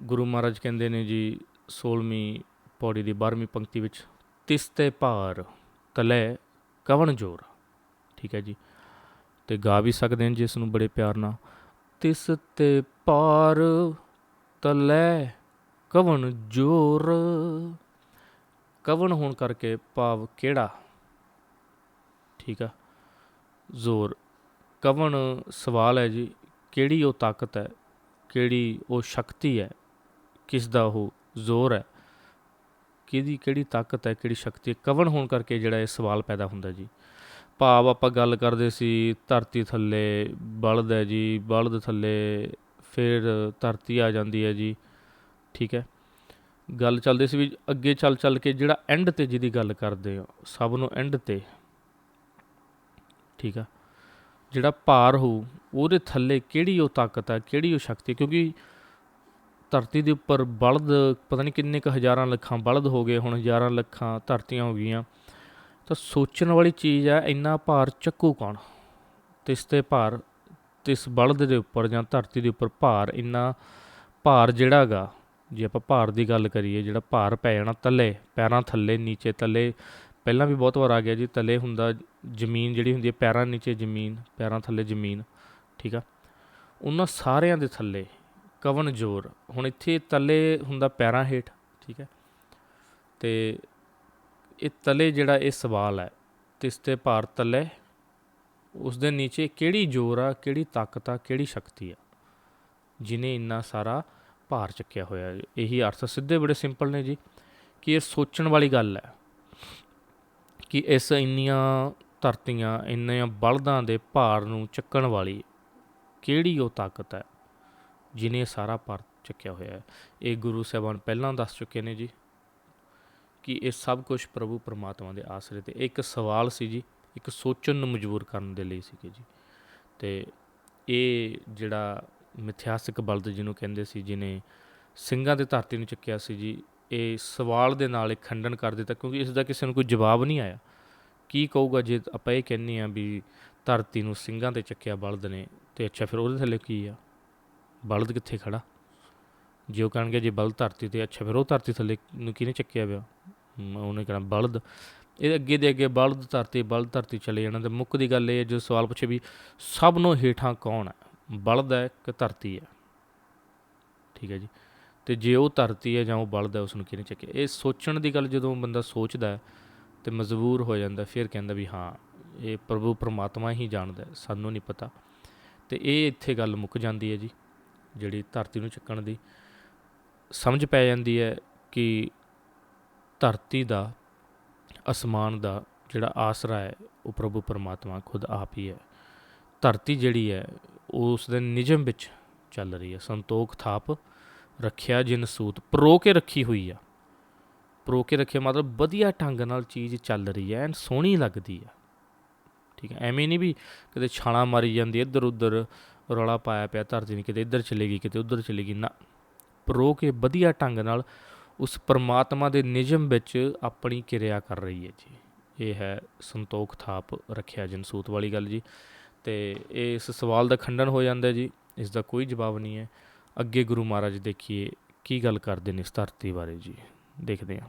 ਗੁਰੂ ਮਹਾਰਾਜ ਕਹਿੰਦੇ ਨੇ ਜੀ 16ਵੀਂ ਪੌੜੀ ਦੀ 12ਵੀਂ ਪੰਕਤੀ ਵਿੱਚ, ਤਿਸ ਤੇ ਭਾਰ ਤਲੇ ਕਵਣ ਜੋਰ। ਠੀਕ ਹੈ ਜੀ। ਤੇ ਗਾ ਵੀ ਸਕਦੇ ਹਾਂ ਜਿਸ ਨੂੰ ਬੜੇ ਪਿਆਰ ਨਾਲ। ਤਿਸ ਤੇ ਭਾਰ ਤਲੇ ਕਵਣ ਜੋਰ। ਕਵਣ ਹੋਣ ਕਰਕੇ ਭਾਵ ਕਿਹੜਾ? ਠੀਕ ਆ। ਜ਼ੋਰ। ਕਵਣ ਸਵਾਲ ਹੈ ਜੀ, ਕਿਹੜੀ ਉਹ ਤਾਕਤ ਹੈ, ਕਿਹੜੀ ਉਹ ਸ਼ਕਤੀ ਹੈ ਕਿਸ ਦਾ ਉਹ ਜ਼ੋਰ ਹੈ? ਕਿਹਦੀ, ਕਿਹੜੀ ਤਾਕਤ ਹੈ, ਕਿਹੜੀ ਸ਼ਕਤੀ ਹੈ? ਕਵਣ ਹੋਣ ਕਰਕੇ ਜਿਹੜਾ ਇਹ ਸਵਾਲ ਪੈਦਾ ਹੁੰਦਾ ਜੀ? ਭਾਵ ਆਪਾਂ ਗੱਲ ਕਰਦੇ ਸੀ, ਧਰਤੀ ਥੱਲੇ ਬਲਦ ਹੈ ਜੀ, ਬਲਦ ਥੱਲੇ ਫਿਰ ਧਰਤੀ ਆ ਜਾਂਦੀ ਹੈ ਜੀ, ਠੀਕ ਹੈ? ਗੱਲ ਚੱਲਦੀ ਸੀ ਵੀ ਅੱਗੇ ਚੱਲ ਚੱਲ ਕੇ ਜਿਹੜਾ ਐਂਡ ਤੇ ਜਿਹਦੀ ਗੱਲ ਕਰਦੇ ਆ ਸਭ ਨੂੰ ਐਂਡ ਤੇ, ਠੀਕ ਆ? ਜਿਹੜਾ ਭਾਰ ਹੋ ਉਹਦੇ ਥੱਲੇ ਕਿਹੜੀ ਉਹ ਤਾਕਤ ਹੈ, ਕਿਹੜੀ ਉਹ ਸ਼ਕਤੀ ਕਿਉਂਕਿ ਧਰਤੀ ਦੇ ਉੱਪਰ ਬਲਦ, ਪਤਾ ਨਹੀਂ ਕਿੰਨੇ ਕੁ ਹਜ਼ਾਰਾਂ ਲੱਖਾਂ ਬਲਦ ਹੋ ਗਏ, ਹੁਣ ਹਜ਼ਾਰਾਂ ਲੱਖਾਂ ਧਰਤੀਆਂ ਹੋ ਗਈਆਂ। ਤਾਂ ਸੋਚਣ ਵਾਲੀ ਚੀਜ਼ ਹੈ, ਇੰਨਾ ਭਾਰ ਚੱਕੂ ਕੌਣ? ਤਿਸ ਤੇ ਭਾਰ, ਤਿਸ ਬਲਦ ਦੇ ਉੱਪਰ ਜਾਂ ਧਰਤੀ ਦੇ ਉੱਪਰ ਭਾਰ, ਇੰਨਾ ਭਾਰ ਜਿਹੜਾ ਗਾ, ਜੇ ਆਪਾਂ ਭਾਰ ਦੀ ਗੱਲ ਕਰੀਏ, ਜਿਹੜਾ ਭਾਰ ਪੈ ਜਾਣਾ ਤਲੇ, ਪੈਰਾਂ ਥੱਲੇ, ਨੀਚੇ ਤਲੇ, ਪਹਿਲਾਂ ਵੀ ਬਹੁਤ ਵਾਰ ਆ ਗਿਆ ਜੀ, ਤਲੇ ਹੁੰਦਾ ਜ਼ਮੀਨ ਜਿਹੜੀ ਹੁੰਦੀ ਹੈ, ਪੈਰਾਂ ਨੀਚੇ ਜ਼ਮੀਨ, ਪੈਰਾਂ ਥੱਲੇ ਜ਼ਮੀਨ, ਠੀਕ ਆ? ਉਹਨਾਂ ਸਾਰਿਆਂ ਦੇ ਥੱਲੇ ਕਵਨ ਜੋਰ। ਹੁਣ ਇੱਥੇ ਤਲੇ ਹੁੰਦਾ ਪੈਰਾਂ ਹੇਠ, ਠੀਕ ਹੈ? ਤੇ ਇਹ ਤਲੇ ਜਿਹੜਾ ਇਹ ਸਵਾਲ ਹੈ, ਤਿਸ ਤੇ ਭਾਰ ਤਲੇ, ਉਸ ਦੇ ਨੀਚੇ ਕਿਹੜੀ ਜੋਰ ਆ, ਕਿਹੜੀ ਤਾਕਤ ਆ, ਕਿਹੜੀ ਸ਼ਕਤੀ ਆ, ਜਿਨੇ ਇੰਨਾ ਸਾਰਾ ਭਾਰ ਚੱਕਿਆ ਹੋਇਆ ਇਹੀ ਅਰਥ ਸਿੱਧੇ ਬੜੇ ਸਿੰਪਲ ਨੇ ਜੀ, ਕਿ ਇਹ ਸੋਚਣ ਵਾਲੀ ਗੱਲ ਹੈ ਕਿ ਇਸ ਇੰਨੀਆਂ ਧਰਤੀਆਂ, ਇੰਨੀਆਂ ਬਲਦਾਂ ਦੇ ਭਾਰ ਨੂੰ ਚੱਕਣ ਵਾਲੀ ਕਿਹੜੀ ਉਹ ਤਾਕਤ ਹੈ? ਜਿਨੇ ਸਾਰਾ ਭਾਰਤ ਚੱਕਿਆ ਹੋਇਆ ਹੈ। ਇਹ ਗੁਰੂ ਸਾਹਿਬਾਨ ਪਹਿਲਾਂ ਦੱਸ ਚੁੱਕੇ ਨੇ ਜੀ ਕਿ ਇਹ ਸਭ ਕੁਝ ਪ੍ਰਭੂ ਪਰਮਾਤਮਾ ਦੇ ਆਸਰੇ ਤੇ ਇੱਕ ਸਵਾਲ ਸੀ ਜੀ, ਇੱਕ ਸੋਚਣ ਨੂੰ ਮਜਬੂਰ ਕਰਨ ਦੇ ਲਈ ਸੀਗੇ ਜੀ। ਤੇ ਇਹ ਜਿਹੜਾ ਮਿਥਿਆਸਿਕ ਬਲਦ ਜਿਹਨੂੰ ਕਹਿੰਦੇ ਸੀ ਜਿਨੇ ਸਿੰਘਾਂ ਦੇ ਧਰਤੀ ਨੂੰ ਚੱਕਿਆ ਸੀ ਜੀ, ਇਹ ਸਵਾਲ ਦੇ ਨਾਲ ਇੱਕ ਖੰਡਨ ਕਰ ਦਿੱਤਾ ਕਿਉਂਕਿ ਇਸ ਦਾ ਕਿਸੇ ਨੂੰ ਕੋਈ ਜਵਾਬ ਨਹੀਂ ਆਇਆ। ਕੀ ਕਹੂਗਾ ਜੇ ਆਪਾਂ ਇਹ ਕਹਿੰਨੇ ਆ ਵੀ ਧਰਤੀ ਨੂੰ ਸਿੰਘਾਂ ਤੇ ਚੱਕਿਆ ਬਲਦ ਨੇ, ਤੇ ਅੱਛਾ ਫਿਰ ਉਹਦੇ ਥੱਲੇ ਕੀ ਆ? ਬਲਦ ਕਿੱਥੇ ਖੜਾ? ਜੇ ਉਹ ਕਹਿਣਗੇ ਜੇ ਬਲਦ ਧਰਤੀ ਤੇ, ਅੱਛਾ ਫਿਰ ਉਹ ਧਰਤੀ ਥੱਲੇ ਨੂੰ ਕਿਹਨੇ ਚੱਕਿਆ ਪਿਆ? ਉਹਨੇ ਕਹਿਣਾ ਬਲਦ। ਇਹ ਅੱਗੇ ਦੇ ਅੱਗੇ ਬਲਦ ਧਰਤੀ ਬਲਦ ਧਰਤੀ ਚਲੇ ਜਾਣਾ। ਤੇ ਮੁੱਖ ਦੀ ਗੱਲ ਇਹ ਹੈ, ਜੋ ਸਵਾਲ ਪੁੱਛੇ ਵੀ ਸਭ ਨੂੰ ਹੇਠਾਂ ਕੌਣ ਹੈ? ਬਲਦ ਹੈ ਕਿ ਧਰਤੀ ਹੈ? ਠੀਕ ਹੈ ਜੀ। ਤੇ ਜੇ ਉਹ ਧਰਤੀ ਹੈ ਜਾਂ ਉਹ ਬਲਦ ਹੈ ਉਸ ਨੂੰ ਕਿਹਨੇ ਚੱਕਿਆ? ਇਹ ਸੋਚਣ ਦੀ ਗੱਲ ਜਦੋਂ ਬੰਦਾ ਸੋਚਦਾ ਹੈ ਤੇ ਮਜਬੂਰ ਹੋ ਜਾਂਦਾ ਫਿਰ ਕਹਿੰਦਾ ਵੀ ਹਾਂ, ਇਹ ਪ੍ਰਭੂ ਪਰਮਾਤਮਾ ਹੀ ਜਾਣਦਾ ਸਾਨੂੰ ਨਹੀਂ ਪਤਾ। ਤੇ ਇਹ ਇੱਥੇ ਗੱਲ ਮੁੱਕ ਜਾਂਦੀ ਹੈ ਜੀ। ਜਿਹੜੀ ਧਰਤੀ ਨੂੰ ਚੱਕਣ ਦੀ, ਸਮਝ ਪੈ ਜਾਂਦੀ ਹੈ ਕਿ ਧਰਤੀ ਦਾ, ਅਸਮਾਨ ਦਾ ਜਿਹੜਾ ਆਸਰਾ ਹੈ, ਉਹ ਪ੍ਰਭੂ ਪਰਮਾਤਮਾ ਖੁਦ ਆਪ ਹੀ ਹੈ। ਧਰਤੀ ਜਿਹੜੀ ਹੈ ਉਹ ਉਸ ਦੇ ਨਿਜਮ ਵਿੱਚ ਚੱਲ ਰਹੀ ਹੈ। ਸੰਤੋਖ ਥਾਪ ਰੱਖਿਆ ਜਿਨ ਸੂਤ, ਪਰੋ ਕੇ ਰੱਖੀ ਹੋਈ ਆ। ਪਰੋ ਕੇ ਰੱਖਿਆ ਮਤਲਬ ਵਧੀਆ ਢੰਗ ਨਾਲ ਚੀਜ਼ ਚੱਲ ਰਹੀ ਹੈ ਐਂਡ ਸੋਹਣੀ ਲੱਗਦੀ ਆ। ਠੀਕ ਹੈ, ਐਵੇਂ ਨਹੀਂ ਵੀ ਕਦੇ ਛਾਲਾਂ ਮਾਰੀ ਜਾਂਦੀ ਇੱਧਰ ਉੱਧਰ ਰੌਲਾ ਪਾਇਆ ਪਿਆ, ਧਰਤੀ ਨੇ ਕਿਤੇ ਇੱਧਰ ਚਲੇਗੀ ਕਿਤੇ ਉੱਧਰ ਚਲੇਗੀ ਨਾ ਪਰੋ ਕੇ ਵਧੀਆ ਢੰਗ ਨਾਲ ਉਸ ਪਰਮਾਤਮਾ ਦੇ ਨਿਯਮ ਵਿੱਚ ਆਪਣੀ ਕਿਰਿਆ ਕਰ ਰਹੀ ਹੈ ਜੀ। ਇਹ ਹੈ ਸੰਤੋਖ ਥਾਪ ਰੱਖਿਆ ਜਨਸੂਤ ਵਾਲੀ ਗੱਲ ਜੀ। ਤੇ ਇਸ ਸਵਾਲ ਦਾ ਖੰਡਨ ਹੋ ਜਾਂਦਾ ਜੀ, ਇਸ ਦਾ ਕੋਈ ਜਵਾਬ ਨਹੀਂ ਹੈ। ਅੱਗੇ ਗੁਰੂ ਮਹਾਰਾਜ ਦੇਖੀਏ ਕੀ ਗੱਲ ਕਰਦੇ ਨੇ ਇਸ ਧਰਤੀ ਬਾਰੇ ਜੀ। ਦੇਖਦੇ ਹਾਂ।